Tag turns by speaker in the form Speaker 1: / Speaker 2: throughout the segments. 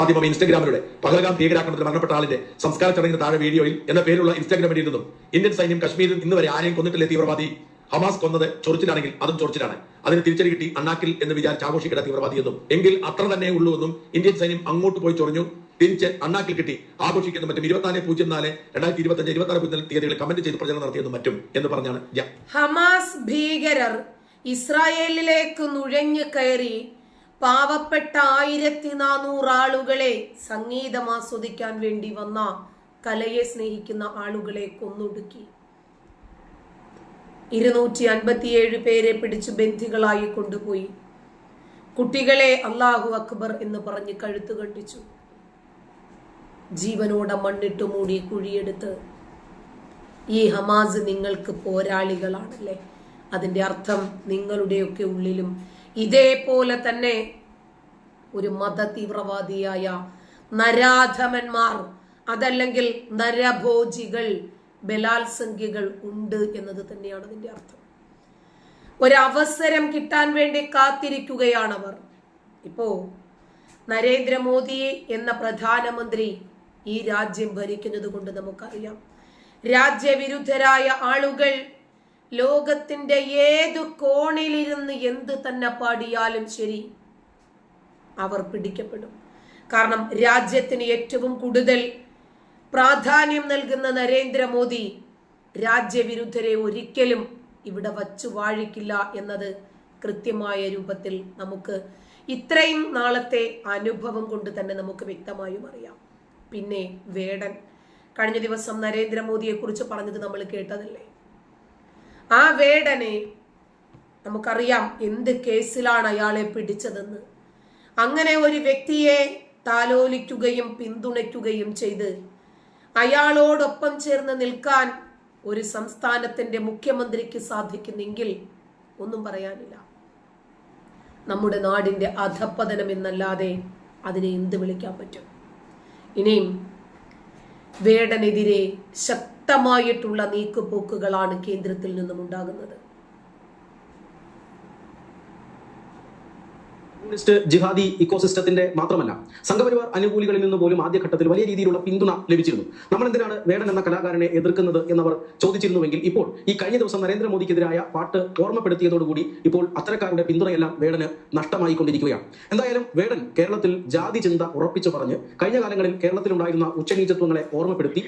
Speaker 1: മാധ്യമം ഇൻസ്റ്റഗ്രാമിലൂടെ പഹൽഗാം ഭീകരാക്രമണത്തിൽ മരണപ്പെട്ട ആളിന്റെ സംസ്കാര ചടങ്ങിന് താഴെ വീഡിയോയിൽ എന്ന പേരുള്ള ഇൻസ്റ്റാഗ്രാം നിന്നും ഇന്ത്യൻ സൈന്യം കശ്മീരിൽ ഇന്ന് വരെ ആരെയും കൊന്നിട്ടില്ലേ തീവ്രവാദി. ഹമാസ് കൊന്നത് ചൊറിച്ചിലാണെങ്കിൽ അതും ചൊറിച്ചിലാണ്. അതിന് തിരിച്ചടി കിട്ടി അണ്ണാക്കിൽ എന്ന് വിചാരിച്ച് ആഘോഷിക്കട തീവ്രവാദി എന്നും എങ്കിൽ അത്ര തന്നെ ഉള്ളൂ എന്നും ഇന്ത്യൻ സൈന്യം അങ്ങോട്ട് പോയി ചൊറിഞ്ഞു. തിരിച്ച് അണ്ണാക്കിൽ കിട്ടി ആഘോഷിക്കുന്ന മറ്റും ഇരുപത്തിനാല് പൂജ്യം നാല് രണ്ടായിരത്തി ഇരുപത്തി അഞ്ച് ഇരുപത്തി പൂജ്യം തീയതികൾ കമന്റ് ചെയ്ത് പ്രചരണം നടത്തിയെന്നും മറ്റും എന്ന് പറഞ്ഞാണ്
Speaker 2: ഹമാസ് ഭീകരർ ഇസ്രായേലിലേക്ക് നുഴഞ്ഞു കയറി പാവപ്പെട്ട ആയിരത്തി നാനൂറ് ആളുകളെ സംഗീതം ആസ്വദിക്കാൻ വേണ്ടി വന്ന കലയെ സ്നേഹിക്കുന്ന ആളുകളെ കൊന്നൊടുക്കി. ഇരുന്നൂറ്റി അൻപത്തിയേഴ് പേരെ പിടിച്ച് ബന്ധികളായി കൊണ്ടുപോയി. കുട്ടികളെ അള്ളാഹു അക്ബർ എന്ന് പറഞ്ഞ് കഴുത്തു കണ്ടിച്ചു ജീവനോടെ മണ്ണിട്ട് മൂടി കുഴിയെടുത്ത്. ഈ ഹമാസ് നിങ്ങൾക്ക് പോരാളികളാണല്ലേ? അതിന്റെ അർത്ഥം നിങ്ങളുടെയൊക്കെ ഉള്ളിലും ഇതേപോലെ തന്നെ ഒരു മത തീവ്രവാദിയായ നരാധമന്മാർ അതല്ലെങ്കിൽ നരഭോജികൾ ബലാത്സംഖ്യകൾ ഉണ്ട് എന്നത് തന്നെയാണ് അതിന്റെ അർത്ഥം. ഒരവസരം കിട്ടാൻ വേണ്ടി കാത്തിരിക്കുകയാണവർ. ഇപ്പോ നരേന്ദ്രമോദി എന്ന പ്രധാനമന്ത്രി ഈ രാജ്യം ഭരിക്കുന്നത് കൊണ്ട് നമുക്കറിയാം. രാജ്യവിരുദ്ധരായ ആളുകൾ ലോകത്തിന്റെ ഏതു കോണിലിരുന്ന് എന്ത് തന്നെ പാടിയാലും ശരി അവർ പിടിക്കപ്പെടും. കാരണം രാജ്യത്തിന് ഏറ്റവും കൂടുതൽ പ്രാധാന്യം നൽകുന്ന നരേന്ദ്രമോദി രാജ്യവിരുദ്ധരെ ഒരിക്കലും ഇവിടെ വച്ചു വാഴിക്കില്ല എന്നത് കൃത്യമായ രൂപത്തിൽ നമുക്ക് ഇത്രയും നാളത്തെ അനുഭവം കൊണ്ട് തന്നെ നമുക്ക് വ്യക്തമായും അറിയാം. പിന്നെ വേടൻ കഴിഞ്ഞ ദിവസം നരേന്ദ്രമോദിയെ കുറിച്ച് പറഞ്ഞത് നമ്മൾ കേട്ടതല്ലേ? ആ വേടനെ നമുക്കറിയാം എന്ത് കേസിലാണ് അയാളെ പിടിച്ചതെന്ന്. അങ്ങനെ ഒരു വ്യക്തിയെ താലോലിക്കുകയും പിന്തുണയ്ക്കുകയും ചെയ്ത് അയാളോടൊപ്പം ചേർന്ന് നിൽക്കാൻ ഒരു സംസ്ഥാനത്തിന്റെ മുഖ്യമന്ത്രിക്ക് സാധിക്കുന്നെങ്കിൽ ഒന്നും പറയാനില്ല. നമ്മുടെ നാടിന്റെ അധപ്പതനം എന്നല്ലാതെ അതിനെ എന്ത് വിളിക്കാൻ പറ്റും? ഇനിയും വേടനെതിരെ ശക്തമായിട്ടുള്ള നീക്കുപോക്കുകളാണ് കേന്ദ്രത്തിൽ നിന്നും ഉണ്ടാകുന്നത്
Speaker 3: കമ്മ്യൂണിസ്റ്റ് ജിഹാദി ഇക്കോസിസ്റ്റത്തിന്റെ മാത്രമല്ല സംഘപരിവാർ അനുകൂലികളിൽ നിന്ന് പോലും ആദ്യഘട്ടത്തിൽ വലിയ രീതിയിലുള്ള പിന്തുണ ലഭിച്ചിരുന്നു. നമ്മൾ എന്തിനാണ് വേടൻ എന്ന കലാകാരനെ എതിർക്കുന്നത് എന്നവർ ചോദിച്ചിരുന്നുവെങ്കിൽ ഇപ്പോൾ ഈ കഴിഞ്ഞ ദിവസം നരേന്ദ്രമോദിക്കെതിരായ പാട്ട് ഓർമ്മപ്പെടുത്തിയതോടുകൂടി ഇപ്പോൾ അത്തരക്കാരുടെ പിന്തുണയെല്ലാം വേടന് നഷ്ടമായിക്കൊണ്ടിരിക്കുകയാണ്. എന്തായാലും വേടൻ കേരളത്തിൽ ജാതി ചിന്ത ഉറപ്പിച്ചു പറഞ്ഞ് കഴിഞ്ഞ കാലങ്ങളിൽ കേരളത്തിലുണ്ടായിരുന്ന ഉച്ചനീചത്വങ്ങളെ ഓർമ്മപ്പെടുത്തി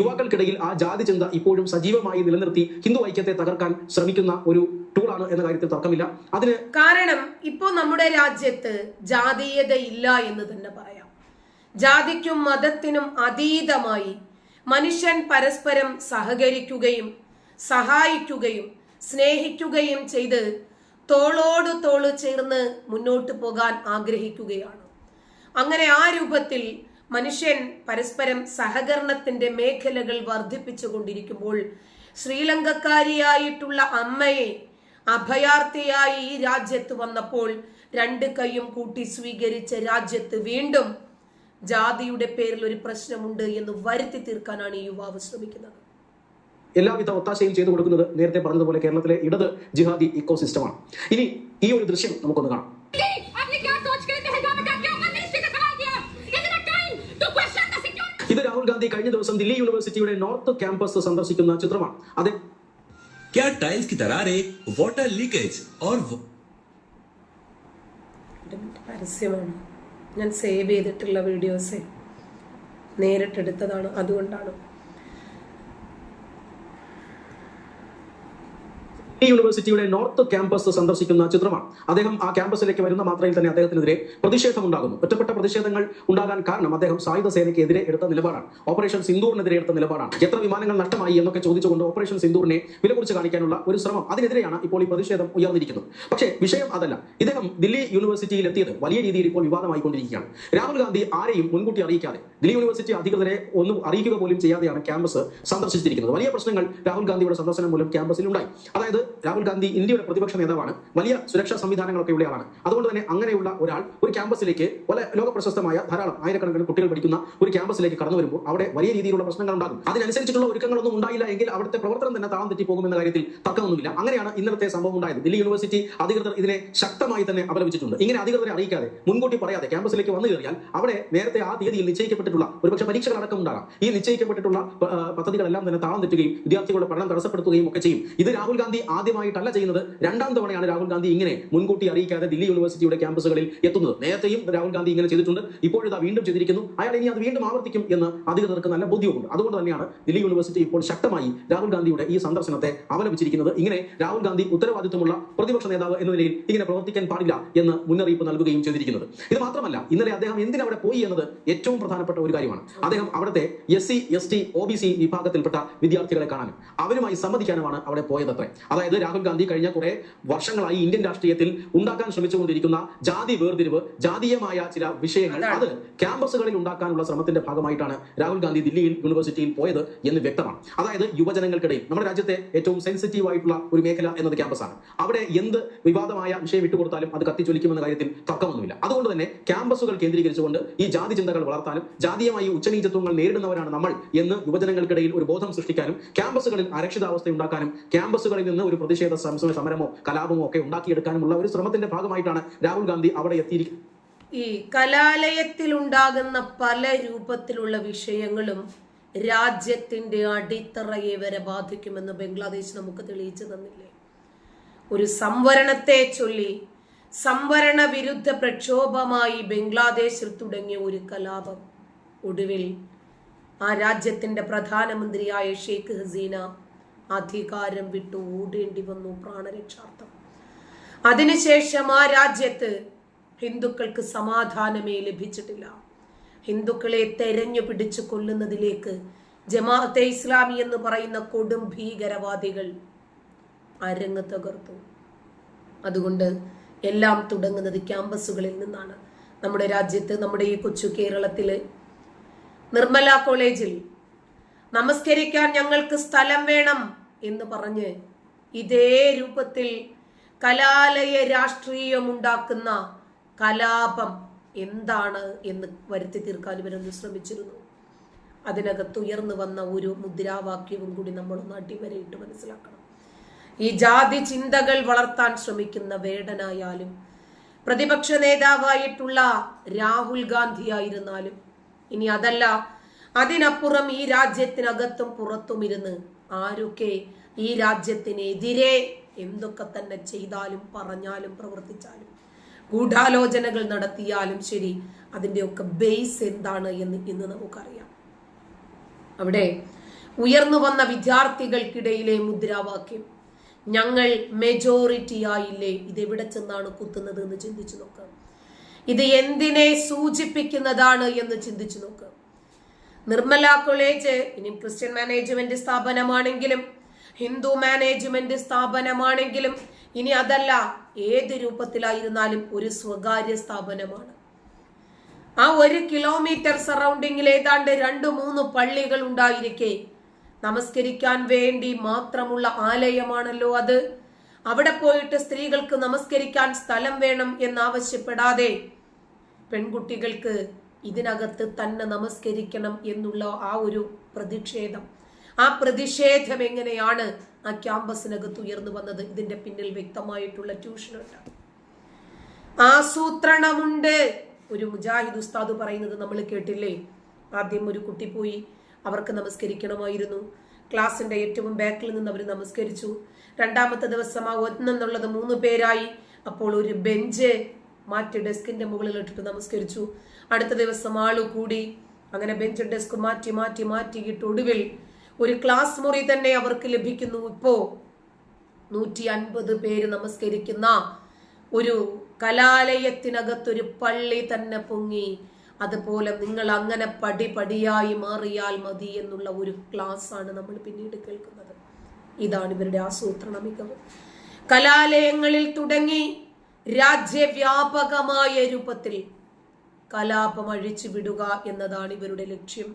Speaker 3: യുവാക്കൾക്കിടയിൽ ആ ജാതി ചിന്ത ഇപ്പോഴും സജീവമായി നിലനിർത്തി ഹിന്ദു ഐക്യത്തെ തകർക്കാൻ ശ്രമിക്കുന്ന ഒരു ടൂളാണ് എന്ന കാര്യത്തിൽ തർക്കമില്ല. അതിന്
Speaker 2: കാരണം ഇപ്പോൾ നമ്മുടെ രാജ്യത്ത് ജാതീയത ഇല്ല എന്ന് തന്നെ പറയാം. ജാതിക്കും മതത്തിനും അതീതമായി മനുഷ്യൻ പരസ്പരം സഹകരിക്കുകയും സഹായിക്കുകയും സ്നേഹിക്കുകയും ചെയ്ത് തോളോട് തോൾ ചേർന്ന് മുന്നോട്ട് പോകാൻ ആഗ്രഹിക്കുകയാണ്. അങ്ങനെ ആ രൂപത്തിൽ മനുഷ്യൻ പരസ്പരം സഹകരണത്തിന്റെ മേഖലകൾ വർദ്ധിപ്പിച്ചു കൊണ്ടിരിക്കുമ്പോൾ ശ്രീലങ്കക്കാരിയായിട്ടുള്ള അമ്മയെ അഭയാർത്ഥിയായി ഈ രാജ്യത്ത് വന്നപ്പോൾ രണ്ട് കൈയും കൂട്ടി സ്വീകരിച്ച രാജ്യത്ത് വീണ്ടും ജാതിയുടെ പേരിൽ ഒരു പ്രശ്നമുണ്ട് എന്ന് വരുത്തി തീർക്കാനാണ് ഈ യുവാവ് ശ്രമിക്കുന്നത്
Speaker 3: എല്ലാവിധ ഒത്താശയും ചെയ്തു കൊടുക്കുന്നത് നേരത്തെ പറഞ്ഞതുപോലെ കേരളത്തിലെ ഇടത് ജിഹാദി ഇക്കോസിസ്റ്റമാണ് ഇനി ഈ ഒരു ദൃശ്യം നമുക്കൊന്ന് കാണാം
Speaker 4: आपने क्या सोच कर पहलगाम का क्या मिनिस्ट्री का सवाल किया इतना time to question the security
Speaker 3: ഇത് രാഹുൽ ഗാന്ധി കഴിഞ്ഞ ദിവസം ദില്ലി യൂണിവേഴ്സിറ്റിയുടെ നോർത്ത് ക്യാമ്പസ് സന്ദർശിക്കുന്ന ചിത്രമാണ് അത്
Speaker 5: क्या टाइल्स की दरारें वाटर लीकेज और व-
Speaker 2: ഒരു മിനിറ്റ് പരസ്യമാണ്. ഞാൻ സേവ് ചെയ്തിട്ടുള്ള വീഡിയോസ് നേരിട്ടെടുത്തതാണ്. അതുകൊണ്ടാണ്
Speaker 3: ദില്ലി യൂണിവേഴ്സിറ്റിയുടെ നോർത്ത് ക്യാമ്പസ് സന്ദർശിക്കുന്ന ചിത്രമാണ്. അദ്ദേഹം ആ ക്യാമ്പസിലേക്ക് വരുന്ന മാത്രയിൽ തന്നെ അദ്ദേഹത്തിനെതിരെ പ്രതിഷേധം ഉണ്ടാകുന്നു ഒറ്റപ്പെട്ട പ്രതിഷേധങ്ങൾ ഉണ്ടാകാൻ കാരണം അദ്ദേഹം സായുധ സേനയ്ക്കെതിരെ എടുത്ത നിലപാടാണ്. ഓപ്പറേഷൻ സിന്ദൂറിനെതിരെ എടുത്ത നിലപാടാണ്. എത്ര വിമാനങ്ങൾ നഷ്ടമായി എന്നൊക്കെ ചോദിച്ചുകൊണ്ട് ഓപ്പറേഷൻ സിന്ദൂറിനെ വിലകുറിച്ച് കാണിക്കാനുള്ള ഒരു ശ്രമം അതിനെതിരെയാണ് ഇപ്പോൾ ഈ പ്രതിഷേധം ഉയർന്നിരിക്കുന്നത്. പക്ഷേ വിഷയം അതല്ല. ഇദ്ദേഹം ദില്ലി യൂണിവേഴ്സിറ്റിയിൽ എത്തിയത് വലിയ രീതിയിൽ ഇപ്പോൾ വിവാദമായിക്കൊണ്ടിരിക്കുകയാണ്. രാഹുൽ ഗാന്ധി ആരെയും മുൻകൂട്ടി അറിയിക്കാതെ ദില്ലി യൂണിവേഴ്സിറ്റി അധികൃതരെ ഒന്നും അറിയിക്കുക പോലും ചെയ്യാതെയാണ് ക്യാമ്പസ് സന്ദർശിച്ചിരിക്കുന്നത്. വലിയ പ്രശ്നങ്ങൾ രാഹുൽ ഗാന്ധിയുടെ സന്ദർശനം മൂലം ക്യാമ്പസിൽ ഉണ്ടായി അതായത് രാഹുൽ ഗാന്ധി ഇന്ത്യയുടെ പ്രതിപക്ഷ നേതാവാണ്. വലിയ സുരക്ഷാ സംവിധാനങ്ങളൊക്കെ ഉള്ളയാളാണ് അതുകൊണ്ട് തന്നെ അങ്ങനെയുള്ള ഒരാൾ ഒരു ക്യാമ്പസിലേക്ക് പല ലോക പ്രശസ്തമായ ധാരാളം ആയിരക്കണക്കിന് കുട്ടികൾ പഠിക്കുന്ന ഒരു ക്യാമ്പസിലേക്ക് കടന്നു വരുമ്പോൾ അവിടെ വലിയ രീതിയിലുള്ള പ്രശ്നങ്ങൾ ഉണ്ടാകും. അതിനനുസരിച്ചിട്ടുള്ള ഒരുക്കങ്ങളൊന്നും ഉണ്ടായില്ല എങ്കിൽ അവിടുത്തെ പ്രവർത്തനം തന്നെ താളം തെറ്റി പോകുമെന്ന കാര്യത്തിൽ തർക്കമൊന്നുമില്ല. അങ്ങനെയാണ് ഇന്നലത്തെ സംഭവം ഉണ്ടായത്. ദില്ലി യൂണിവേഴ്സിറ്റി അധികൃതർ ഇതിനെ ശക്തമായി തന്നെ അപലപിച്ചിട്ടുണ്ട്. ഇങ്ങനെ അധികൃതരെ അറിയിക്കാതെ മുൻകൂട്ടി പറയാതെ ക്യാമ്പസിലേക്ക് വന്നു കയറിയാൽ അവിടെ നേരത്തെ ആ തീയതിയിൽ നിശ്ചയിക്കപ്പെട്ടിട്ടുള്ള ഒരുപക്ഷെ പരീക്ഷകളടക്കം ഉണ്ടാകാം. ഈ നിശ്ചയിക്കപ്പെട്ടിട്ടുള്ള പദ്ധതികളെല്ലാം തന്നെ താളം തെറ്റുകയും വിദ്യാർത്ഥികളുടെ പഠനം തടസ്സപ്പെടുത്തുകയും ഒക്കെ ചെയ്യും. ഇത് രാഹുൽ ഗാന്ധി ആദ്യമായിട്ടല്ല ചെയ്യുന്നത്. രണ്ടാം തവണയാണ് രാഹുൽ ഗാന്ധി ഇങ്ങനെ മുൻകൂട്ടി അറിയിക്കാതെ ദില്ലി യൂണിവേഴ്സിറ്റിയുടെ ക്യാമ്പസുകളിൽ എത്തുന്നത്. നേരത്തെയും രാഹുൽ ഗാന്ധി ഇങ്ങനെ ചെയ്തിട്ടുണ്ട്. ഇപ്പോഴിതാ വീണ്ടും ചെയ്തിരിക്കുന്നു. അയാൾ ഇനി അത് വീണ്ടും ആവർത്തിക്കും എന്ന് അധികൃതർക്ക് നല്ല ബോധ്യമുണ്ട് അതുകൊണ്ട് തന്നെയാണ് ദില്ലി യൂണിവേഴ്സിറ്റി ഇപ്പോൾ ശക്തമായി രാഹുൽ ഗാന്ധിയുടെ ഈ സന്ദർശനത്തെ അപലപിച്ചിരിക്കുന്നത് ഇങ്ങനെ രാഹുൽ ഗാന്ധി ഉത്തരവാദിത്വമുള്ള പ്രതിപക്ഷ നേതാവ് എന്ന നിലയിൽ ഇങ്ങനെ പ്രവർത്തിക്കാൻ പാടില്ല എന്ന് മുന്നറിയിപ്പ് നൽകുകയും ചെയ്തിരിക്കുന്നത്. ഇത് മാത്രമല്ല ഇന്നലെ അദ്ദേഹം എന്തിനവിടെ പോയി എന്നത് ഏറ്റവും പ്രധാനപ്പെട്ട ഒരു കാര്യമാണ്. അദ്ദേഹം അവിടുത്തെ S C S T O B C വിഭാഗത്തിൽപ്പെട്ട വിദ്യാർത്ഥികളെ കാണാനും അവരുമായി സംവദിക്കാനുമാണ് അവിടെ പോയതത്രേ. അതായത് രാഹുൽ ഗാന്ധി കഴിഞ്ഞ കുറെ വർഷങ്ങളായി ഇന്ത്യൻ രാഷ്ട്രീയത്തിൽ ഉണ്ടാക്കാൻ ശ്രമിച്ചുകൊണ്ടിരിക്കുന്ന ജാതി വേർതിരിവ് ജാതീയമായ ചില വിഷയങ്ങൾ അത് ക്യാമ്പസുകളിൽ ഉണ്ടാക്കാനുള്ള ശ്രമത്തിന്റെ ഭാഗമായിട്ടാണ് രാഹുൽ ഗാന്ധി ദില്ലിയിൽ യൂണിവേഴ്സിറ്റിയിൽ പോയത് എന്ന് വ്യക്തമാണ്. അതായത് യുവജനങ്ങൾക്കിടയിൽ നമ്മുടെ രാജ്യത്തെ ഏറ്റവും സെൻസിറ്റീവ് ആയിട്ടുള്ള ഒരു മേഖല എന്നത് ക്യാമ്പസാണ്. അവിടെ എന്ത് വിവാദമായ വിഷയം വിട്ടുകൊടുത്താലും അത് കത്തിച്ചൊലിക്കുമെന്ന കാര്യത്തിൽ തർക്കമൊന്നുമില്ല. അതുകൊണ്ട് തന്നെ ക്യാമ്പസുകൾ കേന്ദ്രീകരിച്ചുകൊണ്ട് ഈ ജാതി ചിന്തകൾ വളർത്താനും ജാതീയമായി ഉച്ചനീചത്വങ്ങൾ നേരിടുന്നവരാണ് നമ്മൾ എന്ന് യുവജനങ്ങൾക്കിടയിൽ ഒരു ബോധം സൃഷ്ടിക്കാനും ക്യാമ്പസുകളിൽ അരക്ഷിതാവസ്ഥ ഉണ്ടാക്കാനും ക്യാമ്പസുകളിൽ നിന്ന് ഒരു പ്രതിഷേധ സമരമോ കലാപമോ ഒക്കെ ഉണ്ടാക്കിയെടുക്കാനുമുള്ള ഒരു ശ്രമത്തിന്റെ ഭാഗമായിട്ടാണ് രാഹുൽ ഗാന്ധി അവിടെ എത്തിയിരിക്കുന്നത്.
Speaker 2: ഈ കലാലയത്തിൽ ഉണ്ടാകുന്ന പല രൂപത്തിലുള്ള വിഷയങ്ങളും രാജ്യത്തിന്റെ അടിത്തറയെ വരെ ബാധിക്കുമെന്ന് ബംഗ്ലാദേശ് നമുക്ക് തെളിയിച്ചു തന്നില്ലേ? ഒരു സംവരണത്തെ ചൊല്ലി സംവരണ വിരുദ്ധ പ്രക്ഷോഭമായി ബംഗ്ലാദേശിൽ തുടങ്ങിയ ഒരു കലാപം. ഒടുവിൽ ആ രാജ്യത്തിന്റെ പ്രധാനമന്ത്രിയായ ഷെയ്ഖ് ഹസീന അധികാരം വിട്ടു ഓടേണ്ടി വന്നു പ്രാണരക്ഷാർത്ഥം. അതിനുശേഷം ആ രാജ്യത്ത് ഹിന്ദുക്കൾക്ക് സമാധാനമേ ലഭിച്ചിട്ടില്ല. ഹിന്ദുക്കളെ തെരഞ്ഞു പിടിച്ചു കൊല്ലുന്നതിലേക്ക് ജമാഅത്തെ ഇസ്ലാമി എന്ന് പറയുന്ന കൊടും ഭീകരവാദികൾ അരങ്ങ് തകർത്തു. അതുകൊണ്ട് എല്ലാം തുടങ്ങുന്നത് ക്യാമ്പസുകളിൽ നിന്നാണ്. നമ്മുടെ രാജ്യത്ത് നമ്മുടെ ഈ കൊച്ചു കേരളത്തിൽ നിർമ്മല കോളേജിൽ നമസ്കരിക്കാൻ ഞങ്ങൾക്ക് സ്ഥലം വേണം എന്ന് പറഞ്ഞ് ഇതേ രൂപത്തിൽ കലാലയ രാഷ്ട്രീയം ഉണ്ടാക്കുന്ന കലാപം എന്താണ് എന്ന് വരുത്തി തീർക്കാൻ ഇവരൊന്ന് ശ്രമിച്ചിരുന്നു. അതിനകത്ത് ഉയർന്നു വന്ന ഒരു മുദ്രാവാക്യവും കൂടി നമ്മളൊന്ന് അടിവരയിട്ട് മനസ്സിലാക്കണം. ഈ ജാതി ചിന്തകൾ വളർത്താൻ ശ്രമിക്കുന്ന വേടനായാലും പ്രതിപക്ഷ നേതാവായിട്ടുള്ള രാഹുൽ ഗാന്ധി ആയിരുന്നാലും ഇനി അതല്ല അതിനപ്പുറം ഈ രാജ്യത്തിനകത്തും പുറത്തും ഇരുന്ന് ആരൊക്കെ ഈ രാജ്യത്തിനെതിരെ എന്തൊക്കെ തന്നെ ചെയ്താലും പറഞ്ഞാലും പ്രവർത്തിച്ചാലും ഗൂഢാലോചനകൾ നടത്തിയാലും ശരി അതിന്റെയൊക്കെ ബേസ് എന്താണ് എന്ന് ഇന്ന് നമുക്കറിയാം. അവിടെ ഉയർന്നു വന്ന വിദ്യാർത്ഥികൾക്കിടയിലെ മുദ്രാവാക്യം ഞങ്ങൾ മെജോറിറ്റി ആയില്ലേ? ഇതെവിടെ ചെന്നാണ് കുത്തുന്നത്? എന്ന് ചിന്തിച്ചു നോക്കുക ഇത് എന്തിനെ സൂചിപ്പിക്കുന്നതാണ് എന്ന് ചിന്തിച്ചു നോക്കുക നിർമ്മല കോളേജ് ഇനി ക്രിസ്ത്യൻ മാനേജ്മെന്റ് സ്ഥാപനമാണെങ്കിലും ഹിന്ദു മാനേജ്മെന്റ് സ്ഥാപനമാണെങ്കിലും ഇനി അതല്ല ഏത് രൂപത്തിലായിരുന്നാലും ഒരു സ്വകാര്യ സ്ഥാപനമാണ്. ആ ഒരു കിലോമീറ്റർ സറൗണ്ടിങ്ങിൽ ഏതാണ്ട് രണ്ട് മൂന്ന് പള്ളികൾ ഉണ്ടായിരിക്കെ. നമസ്കരിക്കാൻ വേണ്ടി മാത്രമുള്ള ആലയമാണല്ലോ അത്. അവിടെ പോയിട്ട് സ്ത്രീകൾക്ക് നമസ്കരിക്കാൻ സ്ഥലം വേണം എന്നാവശ്യപ്പെടാതെ പെൺകുട്ടികൾക്ക് ഇതിനകത്ത് തന്നെ നമസ്കരിക്കണം എന്നുള്ള ആ ഒരു പ്രതിഷേധം. ആ പ്രതിഷേധം എങ്ങനെയാണ് ആ ക്യാമ്പസിനകത്ത് ഉയർന്നു വന്നത്? ഇതിന്റെ പിന്നിൽ വ്യക്തമായിട്ടുള്ള ട്യൂഷനുണ്ട് ആസൂത്രണമുണ്ട്. ഒരു മുജാഹിദ് ഉസ്താദ് പറയുന്നത് നമ്മൾ കേട്ടില്ലേ? ആദ്യം ഒരു കുട്ടി പോയി അവർക്ക് നമസ്കരിക്കണമായിരുന്നു. ക്ലാസിന്റെ ഏറ്റവും ബാക്കിൽ നിന്ന് അവർ നമസ്കരിച്ചു. രണ്ടാമത്തെ ദിവസം ആ ഒന്നെന്നുള്ളത് മൂന്ന് പേരായി. അപ്പോൾ ഒരു ബെഞ്ച് മാറ്റി ഡെസ്കിന്റെ മുകളിൽ ഇട്ടിട്ട് നമസ്കരിച്ചു. അടുത്ത ദിവസം ആൾ കൂടി അങ്ങനെ ബെഞ്ച് ഡെസ്ക് മാറ്റി മാറ്റി മാറ്റിയിട്ട് ഒടുവിൽ ഒരു ക്ലാസ് മുറി തന്നെ അവർക്ക് ലഭിക്കുന്നു. ഇപ്പോ നൂറ്റി അൻപത് പേര് നമസ്കരിക്കുന്ന ഒരു കലാലയത്തിനകത്തൊരു പള്ളി തന്നെ പൊങ്ങി. അതുപോലെ നിങ്ങൾ അങ്ങനെ പടി പടിയായി മാറിയാൽ മതി എന്നുള്ള ഒരു ക്ലാസ് ആണ് നമ്മൾ പിന്നീട് കേൾക്കുന്നത്. ഇതാണ് ഇവരുടെ ആസൂത്രണ മികവ്. കലാലയങ്ങളിൽ തുടങ്ങി രാജ്യവ്യാപകമായ രൂപത്തിൽ കലാപം അഴിച്ചു വിടുക എന്നതാണ് ഇവരുടെ ലക്ഷ്യം.